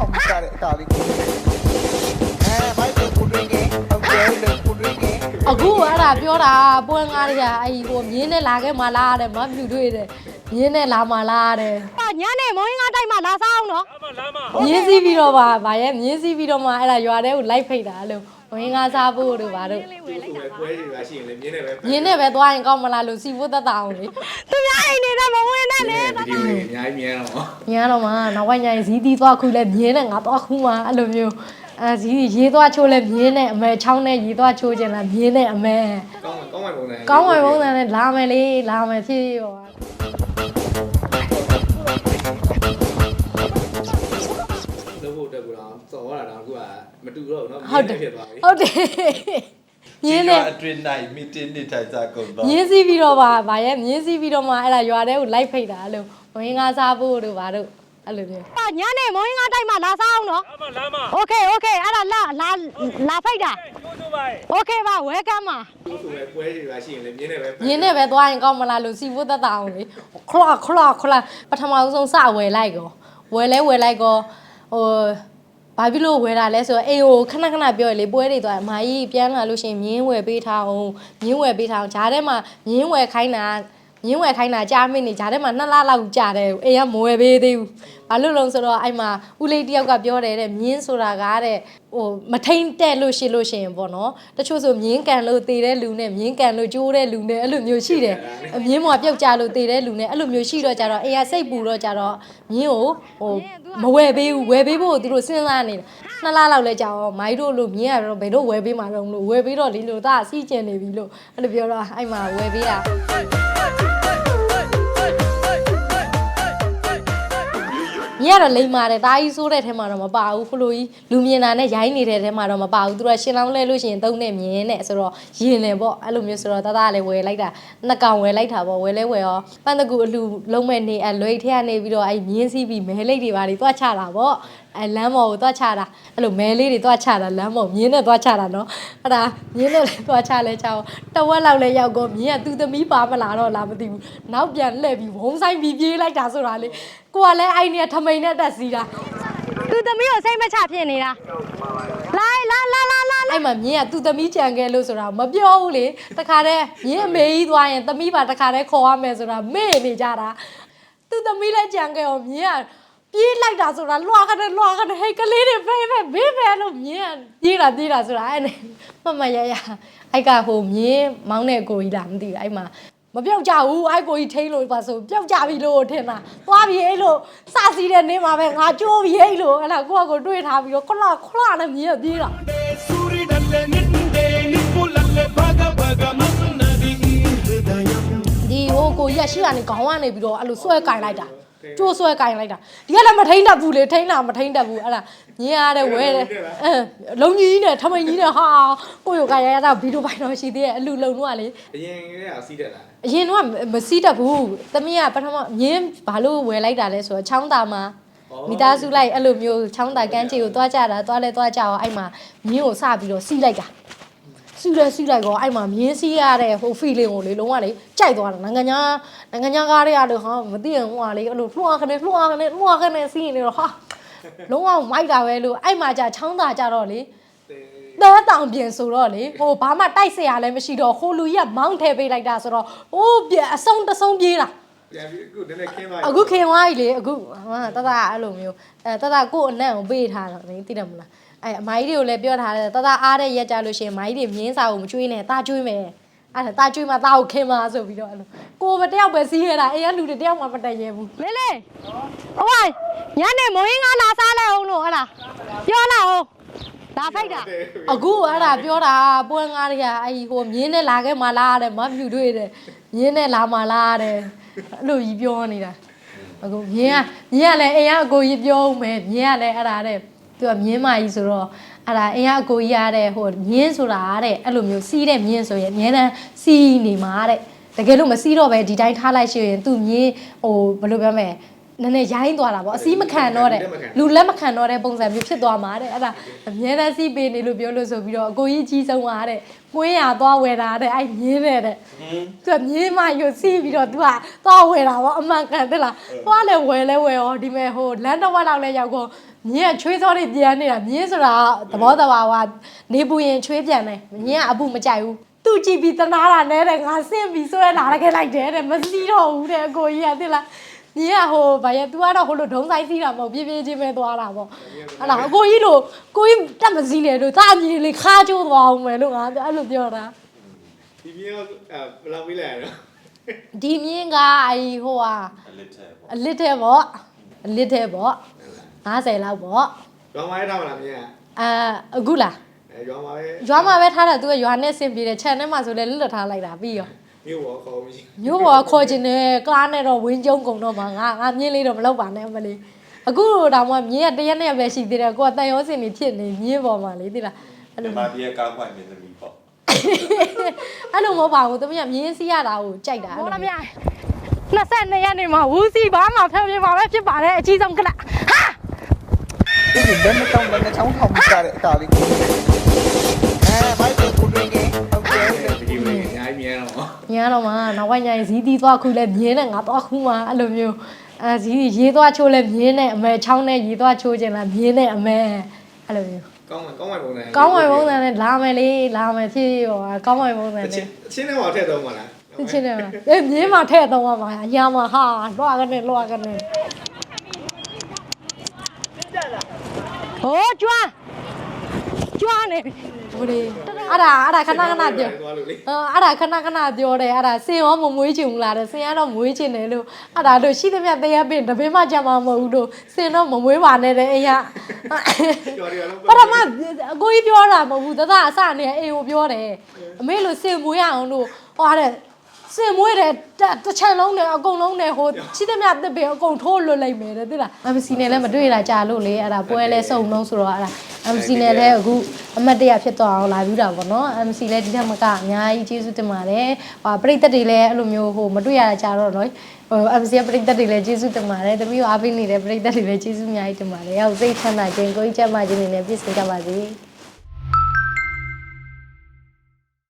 အောင်ကြတဲ့အခါလေးကိုအဲမိုက်ကိုပူရင်းကဟုတ်တယ်လေပူရင်းကအခုအဲ့ဒါပြောတာပွဲငါးတွေကအဲ့ဒီဟိုမြင်းနဲ့လာခဲ့မှလားတဲ့မပြူတွေ့တယ်မြင်းနဲ့လာမှလားတဲ့ဟာညနေမိုင်းငါတိုက်မှလာစားအောင်နော်မြင်းစည်းပြီးတော့ပါဗာရဲ့မြင်းစည်းပြီးတော့မှအဲ့ဒါရွာထဲကိုလိုက်ဖိတ်တာအဲ့လိုဝင်းကားစားဖို့တို့ဗာတို့ပွဲတွေကရှိရင်လည်းမြင်းနေပဲမြင်းနဲ့ပဲသွားရင်ကောင်းမလားလို့စီဖို့သက်သာအောင်လေသူများအိမ်နေတော့မဝင်နဲ့လေ ဗီဒီယိုတွေအများကြီးမြင်ရတော့ မြင်းတော့မှနောက်ပိုင်းကျရင်ဇီးတီးသွားခုလဲမြင်းနဲ့ငါသွားခုမှအဲ့လိုမျိုးအဲဇီးရေးသွားချိုးလဲမြင်းနဲ့အမဲချောင်းနဲ့ရေးသွားချိုးခြင်းလားမြင်းနဲ့အမဲ ကောင်းကောင်းမှပုံစံ ကောင်းဝင်ပုံစံနဲ့လာမယ်လေလာမယ်ဖြစ်ရော လုပ်ဖို့အတွက်ကတော့စော်ရတာတော့အခုကမတူတော့ဘူးเนาะ ဟုတ်တယ် ဖြစ်သွားပြီ ဟုတ်တယ် မြင်းနဲ့ အတွင်းနိုင်မီတင်းနေထိုင်ကြကုန်တော့ မြင်းစည်းပြီးတော့ပါဗာရဲ့မြင်းစည်းပြီးတော့မှအဲ့ဒါရွာထဲကိုလိုက်ဖိတ်တာအဲ့လိုဝင်းကားစားဖို့တို့ဗာတို့အဲ့လိုမျိုး ဟာညနေမိုင်းငါတိုက်မှလာစားအောင်နော် လာမလာမ โอเคโอเคအဲ့ဒါလာလာလာဖိုက်တာ ကျိုးကျိုးပါရဲ့ โอเคပါဝဲကမ်းပါ သူဆိုပဲပွဲတွေကရှိရင်လည်းမြင်းနေပဲ မြင်းနဲ့ပဲသွားရင်ကောင်းမလားလို့စီဖို့သက်သာအောင်လေခလခလခလပထမဆုံးစဝယ်လိုက်ကောဝယ်လဲဝယ်လိုက်ကောဟို ဘာဖြစ်လို့ဝယ်တာလဲဆိုတော့အေးဟိုခဏခဏပြောရလေပွဲတွေသွားအမကြီးပြန်လာလို့ရှရင်မြင်းဝယ်ပေးထားအောင်မြင်းဝယ်ပေးထားအောင်ဂျားထဲမှာမြင်းဝယ်ခိုင်းတာ မြင်းဝယ်ခိုင်းတာကြားမိနေဂျားထဲမှာနှစ်လလောက်ကြာတယ်အေးကမဝယ်ပေးသေးဘူးဘာလို့လဲဆိုတော့အဲ့မှာဦးလေးတယောက်ကပြောတယ်တဲ့မြင်းဆိုတာကတဲ့ဟိုမထိန်တက်လို့ရှိလို့ရှိရင်ပေါ့နော်တချို့ဆိုမြင်းကန်လို့တည်တဲ့လူနဲ့မြင်းကန်လို့ကျိုးတဲ့လူနဲ့အဲ့လိုမျိုးရှိတယ်အမြင်းမော်ပြုတ်ကြလို့တည်တဲ့လူနဲ့အဲ့လိုမျိုးရှိတော့ကြတော့အေးကစိတ်ပူတော့ကြတော့မြင်းကိုဟိုမဝယ်ပေးဘူးဝယ်ပေးဖို့သူတို့စဉ်းစားနေတာနှစ်လလောက်လဲကြာတော့မိုင်းတို့လို့မြင်းကတော့ဘယ်တော့ဝယ်ပေးမှာတော့လို့ဝယ်ပေးတော့ဒီလိုဒါအစီးကျင်နေပြီလို့အဲ့လိုပြောတော့အဲ့မှာဝယ်ပေးတာ မြင်ရတော့လိမ့်ပါတယ်တာကြီးဆိုးတဲ့ထဲမှာတော့မပါဘူးဖလိုကြီးလူမြင်တာနဲ့ရိုင်းနေတဲ့ထဲမှာတော့မပါဘူးသူကရှင်လောင်းလဲလို့ရှိရင်သုံးနဲ့မြင်နဲ့ဆိုတော့ရင်တယ်ပေါ့အဲ့လိုမျိုးဆိုတော့တသားလည်းဝယ်လိုက်တာနှစ်ကောင်ဝယ်လိုက်တာပေါ့ဝယ်လဲဝယ်ရောပန်းတကူအလူလုံးမဲ့နေအလွိတ်ထဲကနေပြီးတော့အဲ့မြင်းစီးပြီးမဲလိတ်တွေပါတွေတွားချတာပေါ့အဲလမ်းမော်ကိုတွားချတာအဲ့လိုမဲလေးတွေတွားချတာလမ်းမော်မြင်းနဲ့တွားချတာနော်အဲ့ဒါမြင်းနဲ့လည်းတွားချလဲချအောင်တဝက်လောက်လဲရောက်ကောမြင်းကသူ့သမီးပါမလာတော့လားမသိဘူးနောက်ပြန်လှည့်ပြီးဝုံဆိုင်ပြီးပြေးလိုက်တာဆိုတာလေကိုကလည်းအဲ့နေထမိန်နဲ့တက်စီးတာသူသမီးကိုစိတ်မချဖြစ်နေတာလာလာလာလာလာအဲ့မှာမြင်းကသူ့သမီးကြံခဲ့လို့ဆိုတာမပြောဘူးလေတခါတည်းမြင်းအမေကြီးသွားရင်သမီးပါတခါတည်းခေါ်ရမယ်ဆိုတာမေ့နေကြတာသူ့သမီးလည်းကြံခဲ့အောင်မြင်းက ပြေးလိုက်တာဆိုတာလွှာခနဲ့လွှာခနဲ့ဟဲ့ကလေးတွေဖေးမဲ့ဘေးပဲလို့မြင်ပြေးတာပြေးတာဆိုတာအဲ့နဲ့မမရရအဲ့ကဟိုမြင်မောင်းတဲ့ကိုကြီးလာမသိဘူးအဲ့မှာမပြောက်ကြဘူးအဲ့ကိုကြီးထိန်းလို့ပါဆိုပြောက်ကြပြီလို့ထင်တာသွားပြီအဲ့လိုစစီတဲ့နေမှာပဲငါကြိုးပြီအဲ့လိုအဲ့ဒါကိုကကိုတွေးထားပြီးတော့ခလခလနဲ့မြင်ပြေးတာ ဒီဟိုကိုရက်ရှိကနေခေါင်းကနေပြီးတော့အဲ့လိုဆွဲကင်လိုက်တာ ကျိုးဆွဲကင်လိုက်တာဒီကလည်းမထိန်တတ်ဘူးလေထိန်တာမထိန်တတ်ဘူးအဲ့ဒါညင်ရတဲ့ဝဲတယ်အဲလုံကြီးနဲ့ထမိန်ကြီးနဲ့ဟာကိုရိုကရရတာဗီဒီယိုပိုင်တော့ရှိသေးရဲ့အလူလုံတော့ကလေအရင်ကတည်းကစီးတက်လာအရင်တော့မစီးတတ်ဘူးသမီးကပထမမြင်းဘာလို့ဝယ်လိုက်တာလဲဆိုတော့ချောင်းသားမှာမိသားစုလိုက်အဲ့လိုမျိုးချောင်းသားကန်းချီကိုသွားကြတာသွားလဲသွားကြအောင်အဲ့မှာမြင်းကိုစပြီးတော့စီးလိုက်တာ စီးလဲစီးလိုက်ကောအဲ့မှာမြင်းစီးရတဲ့ဟို feeling ကိုလေလုံးဝလေကြိုက်သွားတာနိုင်ငံညာနိုင်ငံညာကားတွေကတော့ဟာမသိရင်ဟိုဟာလေအဲ့လိုလှွားခနဲ့လှွားခနဲ့လှွားခနဲ့စီးနေတော့ဟာလုံးဝမိုက်တာပဲလို့အဲ့မှာကြာချောင်းသာကြတော့လေတဲတောင်ပြင်ဆိုတော့လေဟိုဘာမှတိုက်เสียရလည်းမရှိတော့ဟိုလူကြီးကမောင်းထဲပေးလိုက်တာဆိုတော့ဟိုးပြအဆုံးတဆုံးပြေးတာ ပြန်ပြီးအခုနည်းနည်းခင်းသွား အခုခင်သွားပြီလေအခုဟာတတအဲ့လိုမျိုးအဲတတကို့အနံ့ကိုပေးထားတာလေသိတယ်မလား အဲအမကြီးတွေကိုလည်းပြောထားတယ်တတအားတဲ့ရက်ကြလို့ရှိရင်အမကြီးတွေမြင်းစာကိုမကျွေးနဲ့တာကျွေးမယ်အဲ့ဒါတာကျွေးမှတာကိုခင်ပါဆိုပြီးတော့အဲ့လိုကိုမတယောက်ပဲစီးရတာအေးကလူတွေတယောက်မှမတက်ရဲဘူးလေးလေးဟိုညနေမိုင်းငါလာစားလိုက်အောင်လို့ဟဲ့လားပြောလိုက်အောင်လာဖိုက်တာအခုအဲ့ဒါပြောတာပွဲငါးတွေကအဲ့ဒီဟိုမြင်းနဲ့လာခဲ့မှလားတဲ့မပြူတွေ့တယ်မြင်းနဲ့လာမှလားတဲ့အဲ့လိုကြီးပြောနေတာအခုမြင်းကမြင်းကလည်းအိမ်ကအကိုကြီးပြောဦးမယ်မြင်းကလည်းအဲ့ဒါတဲ့ သူကမြင်းမကြီးဆိုတော့အဲ့ဒါအိမ်ကအကိုကြီးရတဲ့ဟိုမြင်းဆိုတာတဲ့အဲ့လိုမျိုးစီးတဲ့မြင်းဆိုရင်အများတန်းစီးနေမှာတဲ့တကယ်လို့မစီးတော့ပဲဒီတိုင်းထားလိုက်ရှိရင်သူ့မြင်းဟိုဘယ်လိုပြောမလဲနည်းနည်းရိုင်းသွားတာပေါ့အစည်းမခံတော့တဲ့လူလက်မခံတော့တဲ့ပုံစံမျိုးဖြစ်သွားမှာတဲ့အဲ့ဒါအမြဲတမ်းစီးပေးနေလို့ပြောလို့ဆိုပြီးတော့အကိုကြီးကြီးဆုံးသွားတဲ့ကွင်းရသွားဝယ်တာတဲ့အဲ့မြင်းတဲ့တဲ့သူကမြင်းမယူစီးပြီးတော့သူကသွားဝယ်တာပေါ့အမှန်ကန်တဲ့လားသွားလဲဝယ်လဲဝယ်ရောဒီမဲ့ဟိုလမ်းတော့ဝက်လောက်လဲရောက်ကုန် မြင်းကချွေးစောတွေပြန်နေတာမြင်းဆိုတာသဘောတဘာဝနေပူရင်ချွေးပြန်တယ်မြင်းကအပူမကြိုက်ဘူးသူကြည့်ပြီးတနာတာနဲ့တဲ့ငါဆင့်ပြီးဆွဲလာခဲ့လိုက်တယ်တဲ့မစီးတော့ဘူးတဲ့အကိုကြီးကသိလားညီကဟိုဘာရ तू ကတော့ဟိုလိုဒုံဆိုင်စီးတာမဟုတ်ပြေးပြေးချင်းပဲသွားတာပေါ့ဟလာအကိုကြီးလိုကိုကြီးတက်မစည်းလေလို့တာညီလေးခါကျိုးသွားအောင်မယ်လို့ငါအဲ့လိုပြောတာဒီမြေကအဲဘယ်လောက်ပြီးလဲတော့ဒီမြင်းကအဲ့ဟိုဟာအလစ်ထဲပေါ့အလစ်တဲ့ပေါ့အလစ်တဲ့ပေါ့ 90လောက်ပေါ့ရွာမှာရထားမလားမြေကအာအခုလားအဲရွာမှာပဲရွာမှာပဲထားတာ तू ကရွာနဲ့ဆင်ပြေတယ်ခြံထဲမှာဆိုလဲလွတ်လွတ်ထားလိုက်တာပြီးရောမြို့ပေါ်ခေါ်မရှိမျိုးပေါ်ခေါ်ခြင်းနဲ့ကားနဲ့တော့ဝင်းကျုံကုန်တော့မှာငါငါမြင်းလေးတော့မလောက်ပါနဲ့အမလေးအခုတော့မှမြင်းကတရက်နဲ့ပဲရှိသေးတယ်ကိုကတန်ရောစင်နေဖြစ်နေမြင်းပေါ်မှာလေသိလားအဲ့ဒီလိုမှာဒီကောင်းခွင့်မြင်သမီးပေါ့အဲ့လိုမဟုတ်ပါဘူးတမီးကမြင်းစီးရတာကိုကြိုက်တာမော်လာမြ22ရက်နေမှာဝူးစီဘာမှဖျော်ပြပါပဲဖြစ်ပါတယ်အကြီးဆုံးကလ ပ်ဟာဒီလက်မတောင်းလက်ချောင်းထောင်ကြတဲ့အကားလေးကိုအဲမိုက်ကိုကိုတွင်ကဟုတ်ကဲ့လေဒီလိုအများကြီးမြင်ရတော့ညာတော့မှနောက်ပိုင်းကျရင်ဇီးတီးသွားခုလဲမြင်းနဲ့ငါသွားခုမှအဲ့လိုမျိုးအဲဇီးတီးရေးသွားချိုးလဲမြင်းနဲ့အမဲချောင်းနဲ့ရေးသွားချိုးခြင်းလားမြင်းနဲ့အမဲအဲ့လိုမျိုးကောင်းကောင်းဝင်ပုံစံကောင်းဝင်ပုံစံနဲ့လာမယ်လေလာမယ်ဖြစ်ရောကောင်းဝင်ပုံစံအနဲ့ချင်းအချင်းထဲမှာထည့်တော့မလားသိချင်တယ်မလားအေးမြင်းမှာထည့်တော့မှာအညာမှာဟာလွှာကနေလွှာကနေ ဟိုးကျွမ်းကျွမ်းနေပြီဘိုးလေးအဲ့ဒါအဲ့ဒါခဏခဏပြောသွားလို့လေအာအဲ့ဒါခဏခဏပြောတယ်အဲ့ဒါစင်ရောမမွေးချင်ဘူးလားတဲ့စင်ကတော့မွေးချင်တယ်လို့အဲ့ဒါတို့ရှိသမျှတရားပင်တပင်းမှကြမှာမဟုတ်ဘူးတို့စင်တော့မမွေးပါနဲ့တဲ့အိမ်ကကျော်ရီလုံးပထမအကိုကြီးပြောတာမဟုတ်ဘူးတသားအစနေအိမ်ကိုပြောတယ်အမေလို့စင်မွေးရအောင်လို့ဟောတဲ့စ င်မွေးတယ်တစ်ချက်လုံးနဲ့အကုန်လုံးနဲ့ဟိုရှိသမျှတစ်ပင်အကုန်ထိုးလွတ်လိုက်မယ်တဲ့သိလား MC နဲ့လည်းမတွေ့တာကြာလို့လေအဲ့ဒါပွဲလဲစုံလုံးဆိုတော့အဲ့ဒါ MC နဲ့လည်းအခုအမတ်တရဖြစ်သွားအောင်လာပြီးတာပေါ့နော် MC လည်းဒီထက်မကအများကြီးကျေးဇူးတင်ပါတယ်ဟိုပရိသတ်တွေလည်းအဲ့လိုမျိုးဟိုမတွေ့ရတာကြာတော့နော်ဟို MC ပရိသတ်တွေလည်းကျေးဇူးတင်ပါတယ်တမီးကိုအားပေးနေတဲ့ပရိသတ်တွေလည်းကျေးဇူးအများကြီးတင်ပါတယ်ရောက်စိတ်ချမ်းသာခြင်းကိုယ်ကြီးချမ်းသာခြင်းတွေနဲ့ပြည့်စုံကြပါစေ